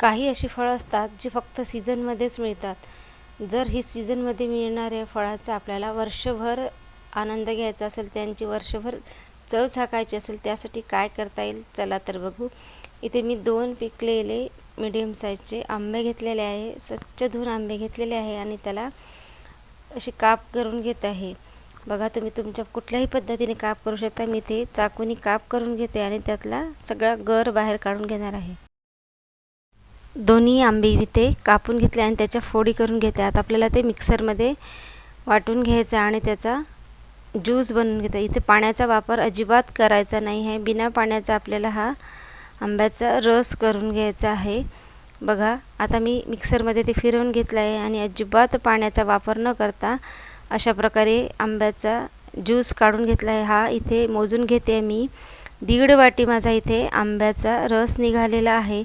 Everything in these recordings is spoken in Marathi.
काही अशी फळं असतात जी फक्त सीझनमध्येच मिळतात. जर ही सीझनमध्ये मिळणाऱ्या फळाचा आपल्याला वर्षभर आनंद घ्यायचा असेल त्यांची वर्षभर चव झाकायची असेल त्यासाठी काय करता येईल चला तर बघू. इथे मी दोन पिकलेले मिडियम साईजचे आंबे घेतलेले आहे स्वच्छ धुवून आंबे घेतलेले आहे आणि त्याला अशी काप करून घेत आहे. बघा तुम्ही तुमच्या कुठल्याही पद्धतीने काप करू शकता. मी ते चाकूनी काप करून घेते आणि त्यातला सगळा गर बाहेर काढून घेणार आहे. दोन्ही आंबे इथे कापून घेतले आणि त्याच्या फोडी करून घेतल्या. आता आपल्याला ते मिक्सरमध्ये वाटून घ्यायचं आणि त्याचा ज्यूस बनवून घेतो. इथे पाण्याचा वापर अजिबात करायचा नाही आहे. बिना पाण्याचा आपल्याला हा आंब्याचा रस करून घ्यायचा आहे. बघा आता मी मिक्सरमध्ये ते फिरवून घेतलं आहे आणि अजिबात पाण्याचा वापर न करता अशा प्रकारे आंब्याचा ज्यूस काढून घेतला आहे. हा इथे मोजून घेते मी. दीड वाटी माझा इथे आंब्याचा रस निघालेला आहे.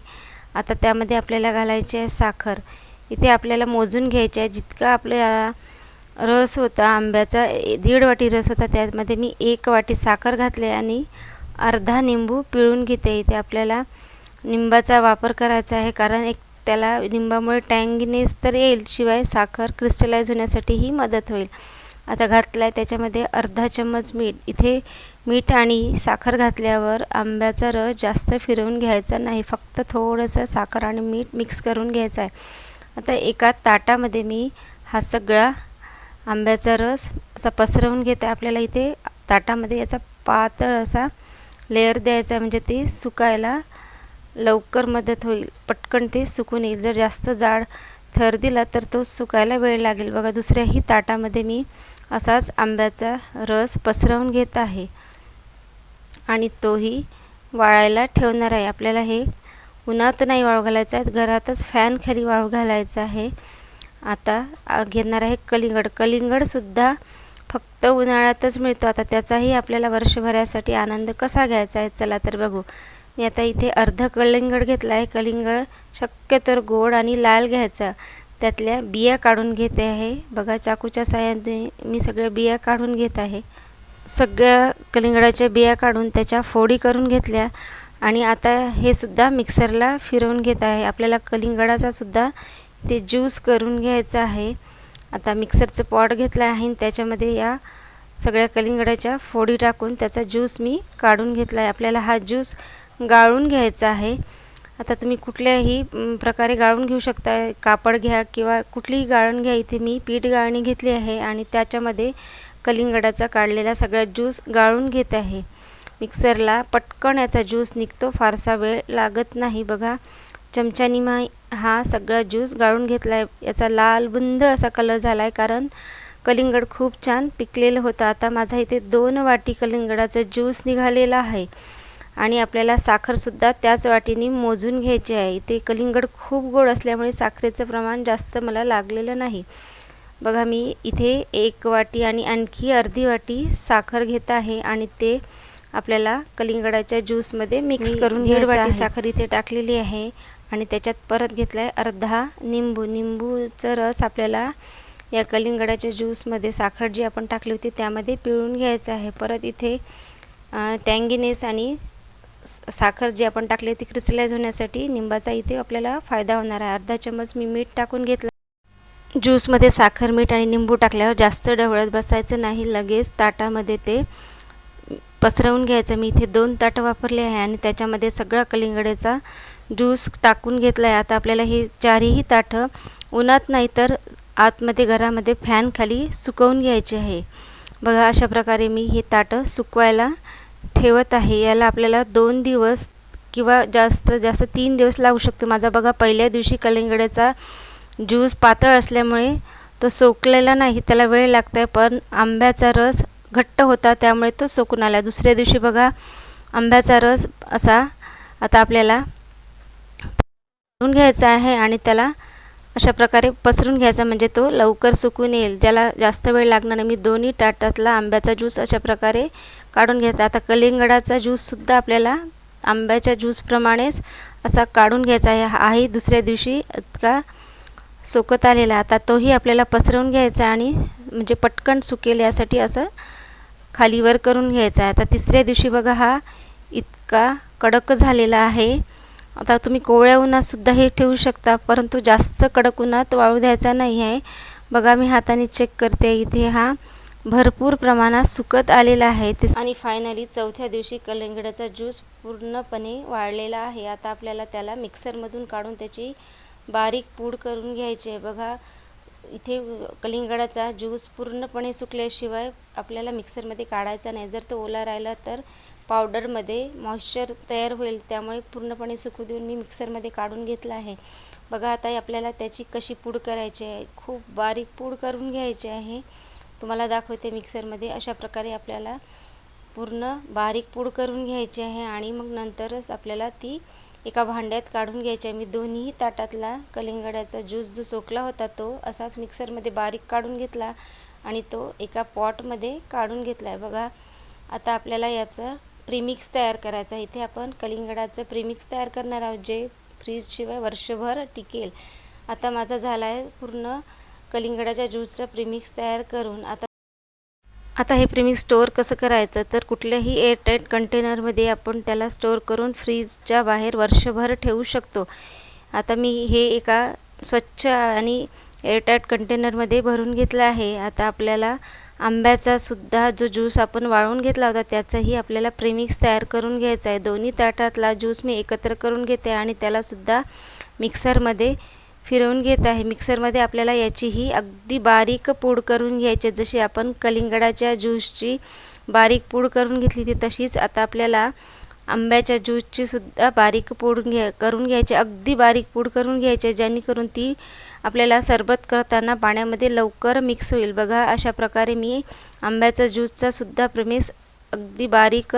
आता त्यामध्ये आपल्याला घालायची आहे साखर. इथे आपल्याला मोजून घ्यायची आहे. जितका आपल्याला रस होता आंब्याचा दीड वाटी रस होता त्यामध्ये मी एक वाटी साखर घातले आणि अर्धा निंबू पिळून घेते. इथे आपल्याला निंबाचा वापर करायचा आहे कारण एक त्याला निंबामुळे टँगनेस तर येईल शिवाय साखर क्रिस्टलाइज होण्यासाठीही मदत होईल. आता घातला आहे त्याच्यामध्ये अर्धा चम्मच मीठ. इथे मीठ आणि साखर घातल्यावर आंब्याचा रस जास्त फिरवून घ्यायचा नाही. फक्त थोडंसं साखर आणि मीठ मिक्स करून घ्यायचं आहे. आता एका ताटामध्ये मी हा सगळा आंब्याचा रस असा पसरवून घेते आपल्याला इथे ताटामध्ये याचा पातळ असा लेअर द्यायचा आहे. म्हणजे ते सुकायला लवकर मदत होईल. पटकन ते सुकून येईल. जर जास्त जाड थर दिला तर तो सुकायला वेळ लागेल. बघा दुसऱ्याही ताटामध्ये मी असाच आंब्याचा रस पसरवून घेत आहे. आणि तोही वाळायला ठेवणार आहे. आपल्याला हे उन्हात नाही वाळू घालायचं आहे. घरातच फॅन खाली वाळू घालायचं आहे. आता घेणार आहे कलिंगड. कलिंगडसुद्धा फक्त उन्हाळ्यातच मिळतो. आता त्याचाही आपल्याला वर्षभरासाठी आनंद कसा घ्यायचा आहे? चला तर बघू. मी आता इथे अर्ध कलिंगड घेतला आहे. कलिंगड शक्यतर गोड आणि लाल घ्यायचा. त्यातल्या बिया काढून घेते आहे. बघा चाकूच्या साहाय्याने मी सगळ्या बिया काढून घेत आहे. सगळ्या कलिंगडाच्या बिया काढून त्याच्या फोडी करून घेतल्या. आणि आता हे सुद्धा मिक्सरला फिरवून घेत आहे. आपल्याला कलिंगडाचा सुद्धा ते ज्यूस करून घ्यायचा आहे. आता मिक्सरचं पॉट घेतलं आहे आणि त्याच्यामध्ये या सगळ्या कलिंगडाच्या फोडी टाकून त्याचा ज्यूस मी काढून घेतला आहे. आपल्याला हा ज्यूस गाळून घ्यायचा आहे. आता तुम्ही कुठल्याही प्रकारे गाळून घेऊ शकता. कापड घ्या किंवा कुठलीही गाळण घ्या. इथे मी पीठ गाळणी घेतली आहे आणि त्याच्यामध्ये कलिंगडाचा काढलेला सगळा ज्यूस गाळून घेत आहे. मिक्सरला पटकन याचा ज्यूस निघतो. फारसा वेळ लागत नाही. बघा चमच्यानी मा हा सगळा ज्यूस गाळून घेतला आहे याचा लाल बुंद असा कलर झाला आहे कारण कलिंगड खूप छान पिकलेलं होतं. आता माझा इथे दोन वाटी कलिंगडाचा ज्यूस निघालेला आहे. आणि आपल्याला साखरसुद्धा त्याच वाटीने मोजून घ्यायची आहे. इथे कलिंगड खूप गोड असल्यामुळे साखरेचं प्रमाण जास्त मला लागलेलं नाही. बघा मी इथे एक वाटी आणि आणखी अर्धी वाटी साखर घेत आहे आणि ते आपल्याला कलिंगडाच्या ज्यूसमध्ये मिक्स करून दीड वाटी साखर इथे टाकलेली आहे आणि त्याच्यात परत घेतला आहे अर्धा निंबू. निंबूचं रस आपल्याला या कलिंगडाच्या ज्यूसमध्ये साखर जी आपण टाकली होती त्यामध्ये पिळून घ्यायचं आहे. परत इथे टँगीनेस आणि साखर जी आपण टाकली ती क्रिस्टलाइज होण्यासाठी निंबाचा इथे आपल्याला फायदा होणार आहे. अर्धा चम्मच मी मीठ टाकून घेतला. ज्यूसमध्ये साखर मीठ आणि निंबू टाकल्यावर जास्त ढवळत बसायचं नाही. लगेच ताटामध्ये ते पसरवून घ्यायचं. मी इथे दोन ताटं वापरले आहे आणि त्याच्यामध्ये सगळा कलिंगडेचा ज्यूस टाकून घेतला आहे आता आपल्याला हे चारही ताटं उन्हात नाही तर आतमध्ये घरामध्ये फॅनखाली सुकवून घ्यायचे आहे. बघा अशा प्रकारे मी हे ताटं सुकवायला ठेवत आहे. याला आपल्याला दोन दिवस किंवा जास्त जास्त तीन दिवस लागू शकतो. माझा बघा पहिल्या दिवशी कलिंगडाचा ज्यूस पातळ असल्यामुळे तो सोकलेला नाही. त्याला वेळ लागत आहे पण आंब्याचा रस घट्ट होता त्यामुळे तो सोकून आला. दुसऱ्या दिवशी बघा आंब्याचा रस असा आता आपल्याला घ्यायचा आहे आणि त्याला अशा प्रकारे पसरून घ्यायचा म्हणजे तो लवकर सुकून येईल. ज्याला जास्त वेळ लागणार नाही. मी दोन्ही ताटातला आंब्याचा ज्यूस अशा प्रकारे काढून घेता. आता कलिंगडाचा ज्यूससुद्धा आपल्याला आंब्याच्या ज्यूसप्रमाणेच असा काढून घ्यायचा आहे. हाही दुसऱ्या दिवशी इतका सोकत आलेला. आता तोही आपल्याला पसरवून घ्यायचा आणि म्हणजे पटकन सुकेल यासाठी असं खालीवर करून घ्यायचा आहे. आता तिसऱ्या दिवशी बघा हा इतका कडक झालेला आहे. आता तुम्ही कोवळ्या उन्हातसुद्धा हे ठेवू शकता परंतु जास्त कडक उन्हात वाळू द्यायचा नाही आहे. बघा मी हाताने चेक करते. इथे हा भरपूर प्रमाणात सुकत आलेला आहे. ते आणि फायनली चौथ्या दिवशी कलिंगडाचा ज्यूस पूर्णपणे वाळलेला आहे. आता आपल्याला त्याला मिक्सरमधून काढून त्याची बारीक पूड करून घ्यायची आहे. बघा इथे कलिंगडाचा ज्यूस पूर्णपणे सुकल्याशिवाय आपल्याला मिक्सरमध्ये काढायचा नाही. जर तो ओला राहिला तर पावडरमध्ये मॉइश्चर तयार होईल त्यामुळे पूर्णपणे सुकू देऊन मी मिक्सरमध्ये काढून घेतलं आहे. बघा आता आपल्याला त्याची कशी पूड करायची आहे. खूप बारीक पूड करून घ्यायची आहे. तुम्हाला दाखवते मिक्सरमध्ये अशा प्रकारे आपल्याला पूर्ण बारीक पूड करून घ्यायची आहे आणि मग नंतरच आपल्याला ती एका भांड्यात काढून घ्यायची आहे. मी दोन्ही ताटातला कलिंगड्याचा ज्यूस जो सोकला होता तो असाच मिक्सरमध्ये बारीक काढून घेतला आणि तो एका पॉटमध्ये काढून घेतला आहे. बघा आता आपल्याला याचं प्रीमिक्स तयार करायचा. इथे आपण कलिंगडाचं प्रीमिक्स तयार करणार आहोत जे फ्रीजशिवाय वर्षभर टिकेल. आता माझा झाला आहे पूर्ण कलिंगडाच्या ज्यूसचा प्रीमिक्स तयार करून. आता आता हे प्रीमिक्स स्टोअर कसं करायचं? तर कुठल्याही एअरटाईट कंटेनरमध्ये आपण त्याला स्टोअर करून फ्रीजच्या बाहेर वर्षभर ठेवू शकतो. आता मी हे एका स्वच्छ आणि एअरटाईट कंटेनरमध्ये भरून घेतलं आहे. आता आपल्याला आंब्याचा सुद्धा जो ज्यूस आपण वाळवून घेतला होता त्याचाही आपल्याला प्रीमिक्स तयार करून घ्यायचा आहे. दोन्ही ताटातला ज्यूस मी एकत्र करून घेते आणि त्यालासुद्धा मिक्सरमध्ये फिरवून घेत आहे. मिक्सरमध्ये आपल्याला याचीही अगदी बारीक पूड करून घ्यायची जशी आपण कलिंगडाच्या ज्यूसची बारीक पूड करून घेतली ती तशीच आता आपल्याला आंब्याच्या ज्यूसची सुद्धा बारीक पूड घ्या करून घ्यायची अगदी बारीक पूड करून घ्यायची जेणेकरून ती आपल्याला सरबत करताना पाण्यामध्ये लवकर मिक्स होईल. बघा अशा प्रकारे मी आंब्याचा ज्यूसचा सुद्धा प्रमिक्स अगदी बारीक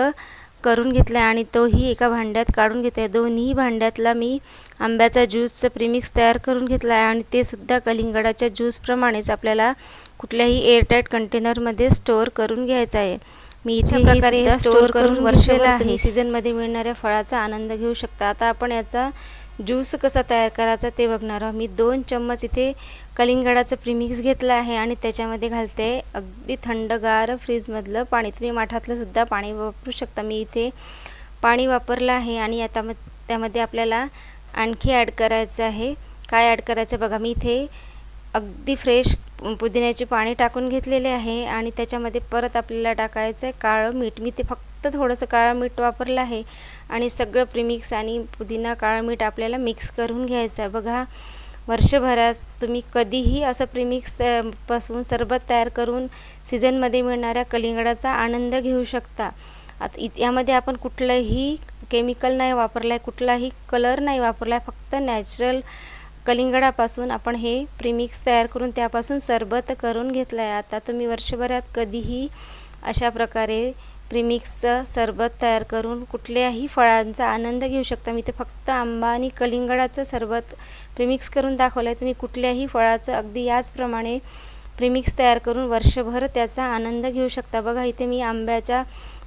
करून घेतला आहे आणि तोही एका भांड्यात काढून घेते दोन्ही भांड्यातला मी आंब्याचा ज्यूसचं प्रीमिक्स तयार करून घेतला आहे आणि ते सुद्धा कलिंगडाच्या ज्यूसप्रमाणेच आपल्याला कुठल्याही एअरटाईट कंटेनरमध्ये स्टोअर करून घ्यायचं आहे. मी इथे प्रकारे स्टोअर करून वर्षभर आहे. सीझनमध्ये मिळणाऱ्या फळाचा आनंद घेऊ शकता. आता आपण याचा ज्यूस कसा तयार करायचा ते बघणार आहोत. मी दोन चम्मच इथे कलिंगडाचं प्रीमिक्स घेतलं आहे आणि त्याच्यामध्ये घालते अगदी थंडगार फ्रीजमधलं पाणी. तुम्ही माठातलंसुद्धा पाणी वापरू शकता. मी इथे पाणी वापरलं आहे आणि आता मग त्यामध्ये आपल्याला आणखी ॲड करायचं आहे. काय ॲड करायचं बघा. मी इथे अगदी फ्रेश पुदिन्याचे पाणी टाकून घेतलेले आहे आणि त्याच्यामध्ये परत आपल्याला टाकायचं आहे काळं मीठ. मी ते फक्त फक्त थोडंसं काळं मीठ वापरलं आहे. आणि सगळं प्रिमिक्स आणि पुदिना काळं मीठ आपल्याला मिक्स करून घ्यायचं आहे. बघा वर्षभरात तुम्ही कधीही असं प्रिमिक्सपासून सरबत तयार करून सीझनमध्ये मिळणाऱ्या कलिंगडाचा आनंद घेऊ शकता. आता इत यामध्ये आपण कुठलंही केमिकल नाही वापरलं आहे कुठलाही कलर नाही वापरला आहे फक्त नॅचरल कलिंगडापासून आपण हे प्रिमिक्स तयार करून त्यापासून सरबत करून घेतलं आहे आता तुम्ही वर्षभरात कधीही अशा प्रकारे प्रीमिक्सचं सरबत तयार करून कुठल्याही फळांचा आनंद घेऊ शकता. मी ते फक्त आंबा आणि कलिंगडाचं सरबत प्रीमिक्स करून दाखवलं आहे तुम्ही कुठल्याही फळाचं अगदी याचप्रमाणे प्रीमिक्स तयार करून वर्षभर त्याचा आनंद घेऊ शकता. बघा इथे मी आंब्याच्या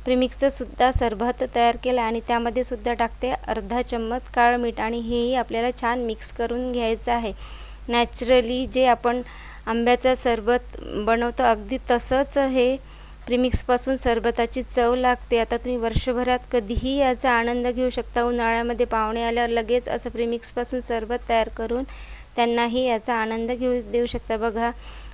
प्रीमिक्सचं सुद्धा सरबत तयार केलं आणि त्यामध्ये सुद्धा टाकते अर्धा चम्मच काळं मीठ आणि हेही आपल्याला छान मिक्स करून घ्यायचं आहे. नॅचरली जे आपण आंब्याचं सरबत बनवतो अगदी तसंच हे प्रिमिक्सपासून सरबताची चव लागते. आता तुम्ही वर्षभरात कधीही याचा आनंद घेऊ शकता. उन्हाळ्यामध्ये पाहुणे आल्यावर लगेच असं प्रिमिक्सपासून सरबत तयार करून त्यांनाही याचा आनंद घेऊ देऊ शकता. बघा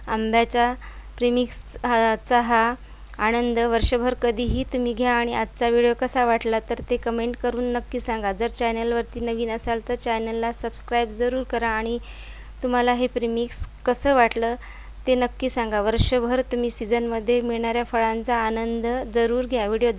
आंब्याचा प्रीमिक्सचा हा आनंद वर्षभर कधीही तुम्ही घ्या आणि आजचा व्हिडिओ कसा वाटला तर ते कमेंट करून नक्की सांगा. जर चॅनलवरती नवीन असाल तर चॅनलला सबस्क्राईब जरूर करा आणि तुम्हाला हे प्रिमिक्स कसं वाटलं ते नक्की सांगा. वर्षभर तुम्ही सीझनमध्ये मिळणाऱ्या फळांचा आनंद जरूर घ्या. व्हिडिओ